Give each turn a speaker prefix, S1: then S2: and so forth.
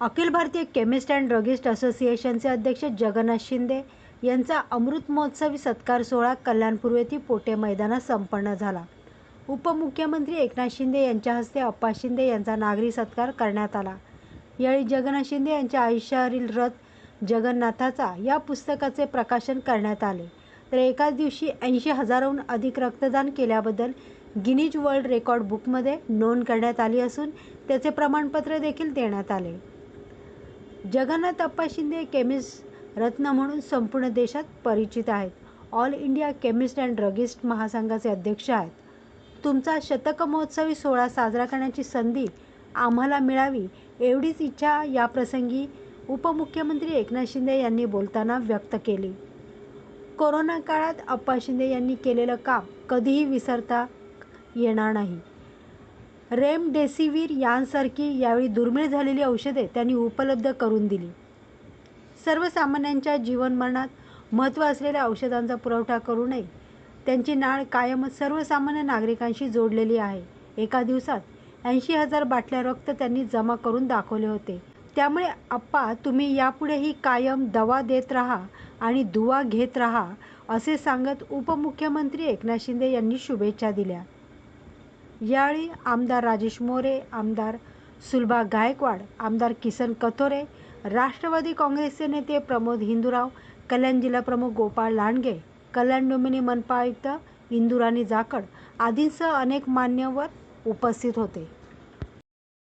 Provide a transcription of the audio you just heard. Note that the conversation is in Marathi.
S1: Akhil Bharatiya chemist and druggist असोसिएशनचे अध्यक्ष जगन्नाथ शिंदे यांचा अमृत महोत्सवी सत्कार सोहळा कल्याणपूर्व येथील पोटे मैदानात संपन्न झाला. उपमुख्यमंत्री एकनाथ शिंदे यांच्या हस्ते अप्पा शिंदे यांचा नागरी सत्कार करण्यात आला. यावेळी जगन्नाथ शिंदे यांच्या आयुष्यावरील रथ जगन्नाथाचा या पुस्तकाचे प्रकाशन करण्यात आले. तर एकाच दिवशी ऐंशी हजाराहून अधिक रक्तदान केल्याबद्दल गिनीज वर्ल्ड रेकॉर्ड बुकमध्ये नोंद करण्यात आली असून त्याचे प्रमाणपत्र देखील देण्यात आले. जगन्नाथ अप्पा शिंदे केमिस्ट रत्न म्हणून संपूर्ण देशात परिचित आहेत. All India chemist and druggist महासंघाचे अध्यक्ष आहेत. तुमचा शतक महोत्सवी सोहळा साजरा करण्याची संधी आम्हाला मिळावी एवढीच इच्छा याप्रसंगी उपमुख्यमंत्री एकनाथ शिंदे यांनी बोलताना व्यक्त केली. कोरोना काळात अप्पा शिंदे यांनी केलेलं काम कधीही विसरता येणार नाही. रेमडेसिवीर यांसारखी यावेळी दुर्मिळ झालेली औषधे त्यांनी उपलब्ध करून दिली. सर्वसामान्यांच्या जीवनमरणात महत्त्व असलेल्या औषधांचा पुरवठा करू नये. त्यांची नाळ कायमच सर्वसामान्य नागरिकांशी जोडलेली आहे. एका दिवसात ऐंशी हजार बाटल्या रक्त त्यांनी जमा करून दाखवले होते. त्यामुळे आप्पा तुम्ही यापुढेही कायम दवा देत राहा आणि दुवा घेत राहा असे सांगत उपमुख्यमंत्री एकनाथ शिंदे यांनी शुभेच्छा दिल्या. यावेळी आमदार राजेश मोरे आमदार सुलभा गायकवाड आमदार किसन कथोरे राष्ट्रवादी काँग्रेसचे नेते प्रमोद हिंदूराव कल्याण जिल्हाप्रमुख गोपाळ लांडगे कल्याण डोमिनी मनपा आयुक्त इंदुराणी जाखड आदींसह अनेक मान्यवर उपस्थित होते.